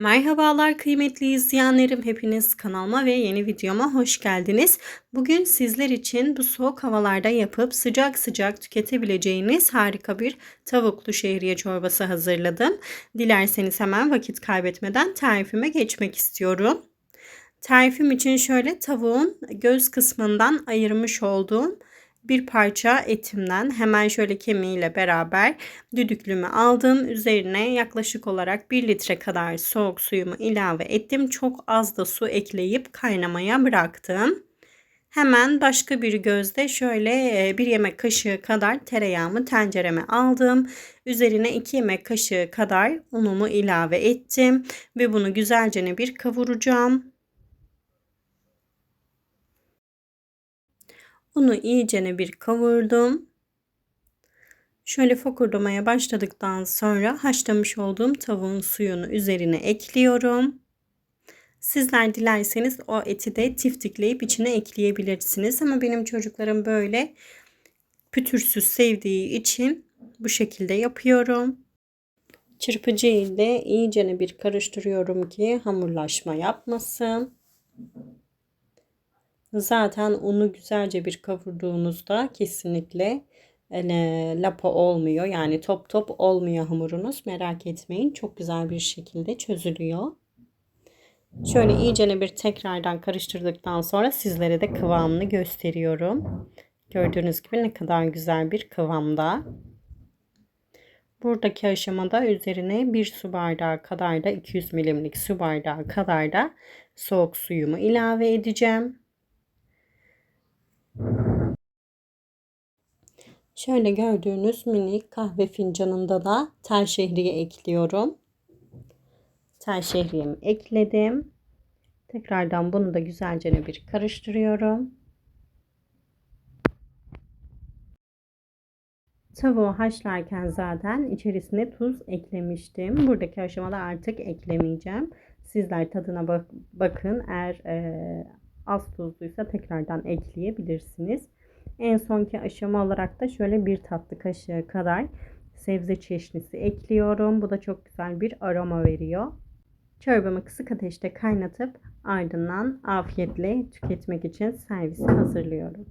Merhabalar kıymetli izleyenlerim. Hepiniz kanalıma ve yeni videoma hoş geldiniz. Bugün sizler için bu soğuk havalarda yapıp sıcak sıcak tüketebileceğiniz harika bir tavuklu şehriye çorbası hazırladım. Dilerseniz hemen vakit kaybetmeden tarifime geçmek istiyorum. Tarifim için şöyle tavuğun göz kısmından ayırmış olduğum bir parça etimden hemen şöyle kemiğiyle beraber düdüklümü aldım. Üzerine yaklaşık olarak 1 litre kadar soğuk suyumu ilave ettim. Çok az da su ekleyip kaynamaya bıraktım. Hemen başka bir gözde şöyle bir yemek kaşığı kadar tereyağımı tencereme aldım. Üzerine 2 yemek kaşığı kadar unumu ilave ettim ve bunu güzelce bir kavuracağım. Unu iyicene bir kavurdum. Şöyle fokurdamaya başladıktan sonra haşlamış olduğum tavuğun suyunu üzerine ekliyorum. Sizler dilerseniz o eti de tiftikleyip içine ekleyebilirsiniz. Ama benim çocuklarım böyle pütürsüz sevdiği için bu şekilde yapıyorum. Çırpıcı ile iyicene bir karıştırıyorum ki hamurlaşma yapmasın. Zaten unu güzelce bir kavurduğunuzda kesinlikle ele, lapa olmuyor. Yani top top olmuyor hamurunuz. Merak etmeyin. Çok güzel bir şekilde çözülüyor. Şöyle iyicene bir tekrardan karıştırdıktan sonra sizlere de kıvamını gösteriyorum. Gördüğünüz gibi ne kadar güzel bir kıvamda. Buradaki aşamada üzerine bir su bardağı kadar da 200 milimlik su bardağı kadar da soğuk suyumu ilave edeceğim. Şöyle gördüğünüz minik kahve fincanında da tel şehriye ekliyorum. Tel şehriyemi ekledim. Tekrardan bunu da güzelce bir karıştırıyorum. Tavuğu haşlarken zaten içerisine tuz eklemiştim. Buradaki aşamada artık eklemeyeceğim. Sizler tadına bak bakın. Eğer e, az tuzluysa tekrardan ekleyebilirsiniz. En sonki aşama olarak da şöyle bir tatlı kaşığı kadar sebze çeşnisi ekliyorum. Bu da çok güzel bir aroma veriyor. Çorbamı kısık ateşte kaynatıp ardından afiyetle tüketmek için servise hazırlıyorum.